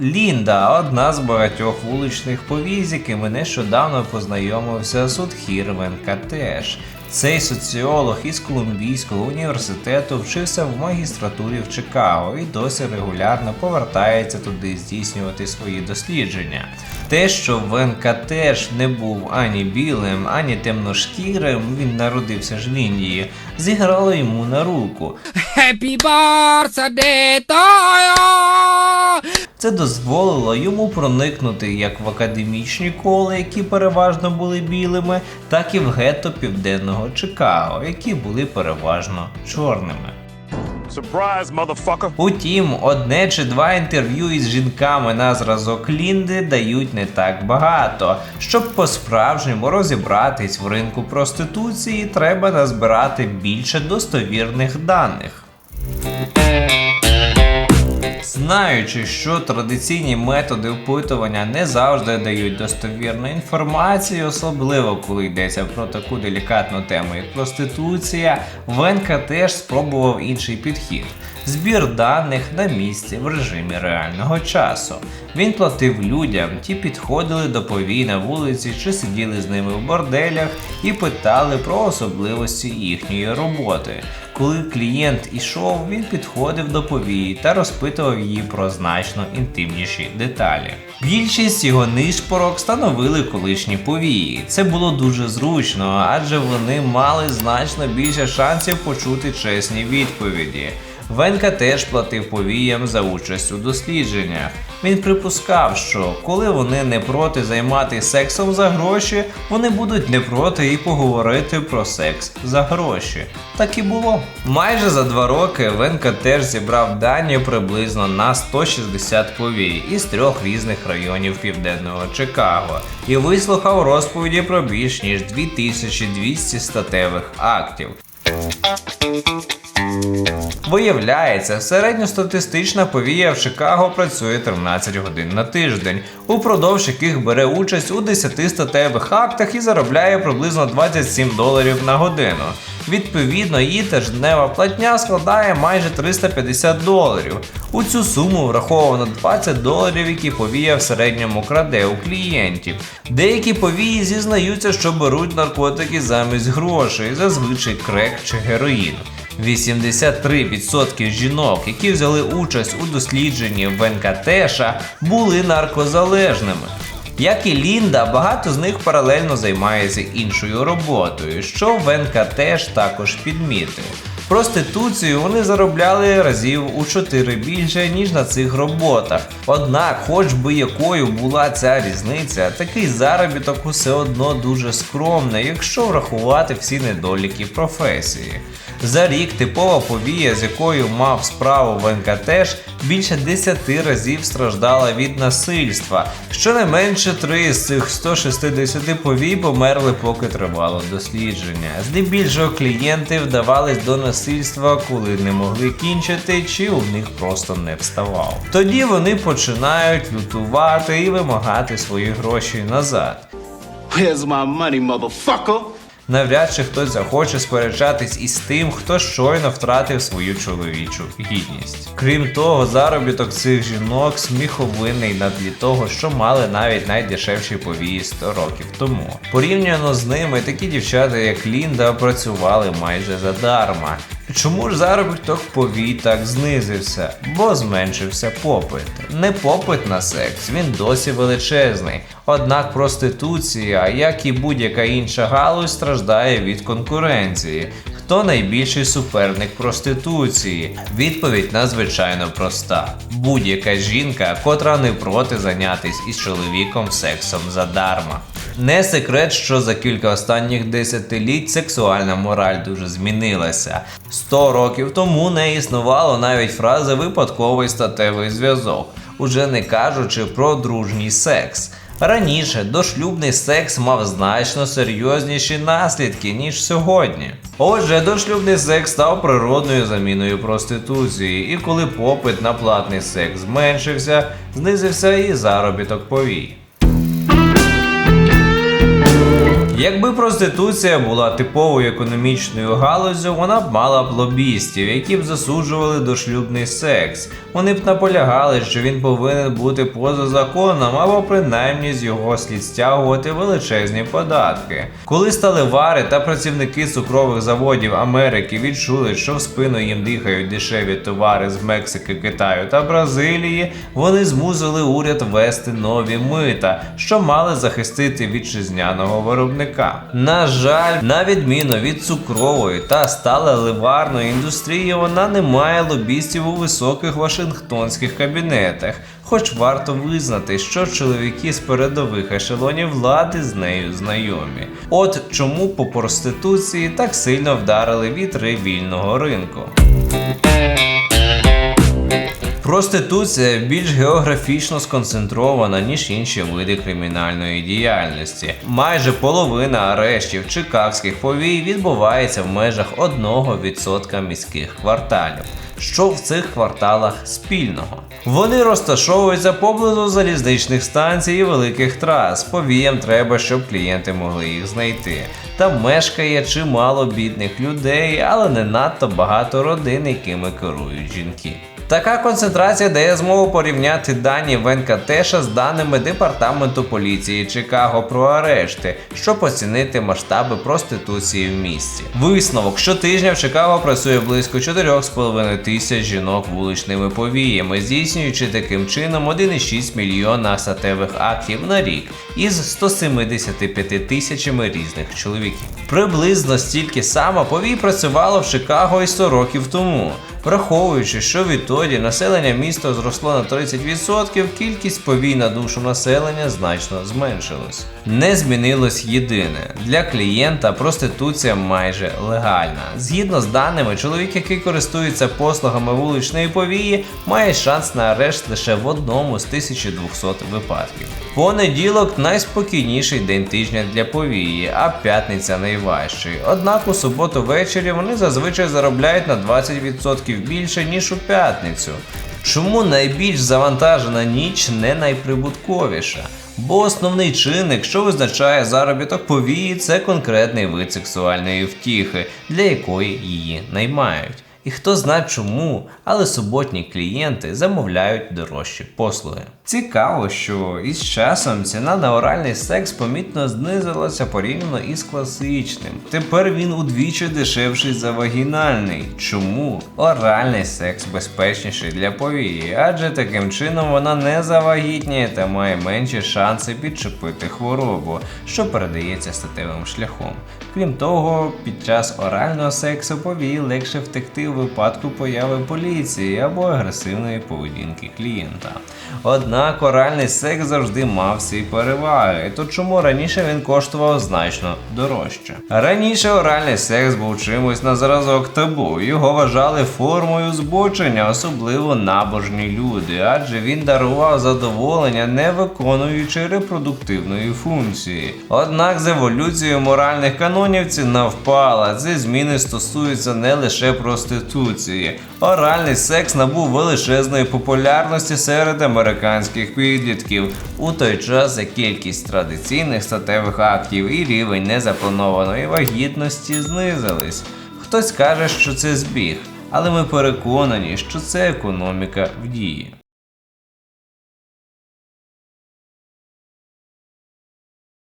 Лінда одна з багатьох вуличних повій, з якими нещодавно познайомився Судхір Венкатеш. Цей соціолог із Колумбійського університету вчився в магістратурі в Чикаго і досі регулярно повертається туди здійснювати свої дослідження. Те, що Венкатеш не був ані білим, ані темношкірим, він народився ж в Індії, зіграло йому на руку. Happy birthday to you! Це дозволило йому проникнути як в академічні кола, які переважно були білими, так і в гетто південного Чикаго, які були переважно чорними. Surprise. Утім, одне чи два інтерв'ю із жінками на зразок Лінди дають не так багато. Щоб по-справжньому розібратись в ринку проституції, треба назбирати більше достовірних даних. Знаючи, що традиційні методи опитування не завжди дають достовірну інформацію, особливо коли йдеться про таку делікатну тему, як проституція, Венка теж спробував інший підхід. Збір даних на місці в режимі реального часу. Він платив людям, ті підходили до повій на вулиці чи сиділи з ними в борделях і питали про особливості їхньої роботи. Коли клієнт ішов, він підходив до повії та розпитував її про значно інтимніші деталі. Більшість його нишпорок становили колишні повії. Це було дуже зручно, адже вони мали значно більше шансів почути чесні відповіді. Венка теж платив повіям за участь у дослідженнях. Він припускав, що коли вони не проти займати сексом за гроші, вони будуть не проти і поговорити про секс за гроші. Так і було. Майже за два роки Венка теж зібрав дані приблизно на 160 повій із трьох різних районів південного Чикаго і вислухав розповіді про більш ніж 2200 статевих актів. Виявляється, середньостатистична повія в Чикаго працює 13 годин на тиждень, упродовж яких бере участь у 10 статевих актах і заробляє приблизно 27 доларів на годину. Відповідно, її тижнева платня складає майже 350 доларів. У цю суму враховано 20 доларів, які повія в середньому краде у клієнтів. Деякі повії зізнаються, що беруть наркотики замість грошей, зазвичай крек чи героїн. 83% жінок, які взяли участь у дослідженні Венкатеша, були наркозалежними. Як і Лінда, багато з них паралельно займається іншою роботою, що Венкатеш також підмітив. Проституцію вони заробляли разів у 4 більше, ніж на цих роботах. Однак, хоч би якою була ця різниця, такий заробіток усе одно дуже скромний, якщо врахувати всі недоліки професії. За рік типова повія, з якою мав справу Венкатеш, більше 10 разів страждала від насильства. Щонайменше три з цих 160 повій померли, поки тривало дослідження. Здебільшого клієнти вдавались до насильства, коли не могли кінчити, чи у них просто не вставав. Тоді вони починають лютувати і вимагати свої гроші назад. Where's my money, motherfucker? Навряд чи хтось захоче сперечатись із тим, хто щойно втратив свою чоловічу гідність. Крім того, заробіток цих жінок сміховинний на тлі того, що мали навіть найдешевші повії 100 років тому. Порівняно з ними, такі дівчата, як Лінда, працювали майже задарма. Чому ж заробіток повій так знизився? Бо зменшився попит. Не попит на секс, він досі величезний. Однак проституція, як і будь-яка інша галузь, страждає від конкуренції. Хто найбільший суперник проституції? Відповідь надзвичайно проста: будь-яка жінка, котра не проти зайнятись із чоловіком сексом задарма. Не секрет, що за кілька останніх десятиліть сексуальна мораль дуже змінилася. 100 років тому не існувало навіть фрази випадковий статевий зв'язок, уже не кажучи про дружній секс. Раніше дошлюбний секс мав значно серйозніші наслідки, ніж сьогодні. Отже, дошлюбний секс став природною заміною проституції, і коли попит на платний секс зменшився, знизився і заробіток повій. Якби проституція була типовою економічною галузю, вона б мала б лобістів, які б засуджували дошлюбний секс. Вони б наполягали, що він повинен бути поза законом, або принаймні з його слід стягувати величезні податки. Коли сталевари та працівники цукрових заводів Америки відчули, що в спину їм дихають дешеві товари з Мексики, Китаю та Бразилії, вони змусили уряд ввести нові мита, що мали захистити вітчизняного виробника. На жаль, на відміну від цукрової та сталеливарної індустрії, вона не має лобістів у високих вашингтонських кабінетах. Хоч варто визнати, що чоловіки з передових ешелонів влади з нею знайомі. От чому по проституції так сильно вдарили вітри вільного ринку. Проституція більш географічно сконцентрована, ніж інші види кримінальної діяльності. Майже половина арештів чикагських повій відбувається в межах 1% міських кварталів. Що в цих кварталах спільного? Вони розташовуються поблизу залізничних станцій і великих трас. Повіям треба, щоб клієнти могли їх знайти. Там мешкає чимало бідних людей, але не надто багато родин, якими керують жінки. Така концентрація дає змогу порівняти дані ВНКТШ з даними Департаменту поліції Чикаго про арешти, щоб оцінити масштаби проституції в місті. Висновок: щотижня в Чикаго працює близько 4,5 тисяч жінок вуличними повіями, здійснюючи таким чином 1,6 мільйона статевих актів на рік із 175 тисячами різних чоловіків. Приблизно стільки само повій працювало в Чикаго і 100 років тому. Враховуючи, що відтоді населення міста зросло на 30%, кількість повій на душу населення значно зменшилась. Не змінилось єдине для клієнта проституція майже легальна. Згідно з даними, чоловік, який користується послугами вуличної повії, має шанс на арешт лише в одному з 1200 випадків. Понеділок найспокійніший день тижня для повії, а п'ятниця найважчий. Однак у суботу ввечері вони зазвичай заробляють на 20% більше ніж у п'ятницю. Чому найбільш завантажена ніч не найприбутковіша? Бо основний чинник, що визначає заробіток повії, це конкретний вид сексуальної втіхи, для якої її наймають. І хто знає чому, але суботні клієнти замовляють дорожчі послуги. Цікаво, що із часом ціна на оральний секс помітно знизилася порівняно із класичним. Тепер він удвічі дешевший за вагінальний. Чому? Оральний секс безпечніший для повії, адже таким чином вона не завагітніє та має менші шанси підчепити хворобу, що передається статевим шляхом. Крім того, під час орального сексу повії легше втекти у випадку появи поліції або агресивної поведінки клієнта. Однак оральний секс завжди мав свої переваги, то чому раніше він коштував значно дорожче. Раніше оральний секс був чимось на зразок табу, його вважали формою збочення, особливо набожні люди, адже він дарував задоволення, не виконуючи репродуктивної функції. Однак з еволюцією моральних канонів ціна впала. Ці зміни стосуються не лише проституції. Оральний секс набув величезної популярності серед американських підлітків, у той час як кількість традиційних статевих актів і рівень незапланованої вагітності знизились. Хтось каже, що це збіг, але ми переконані, що це економіка в дії.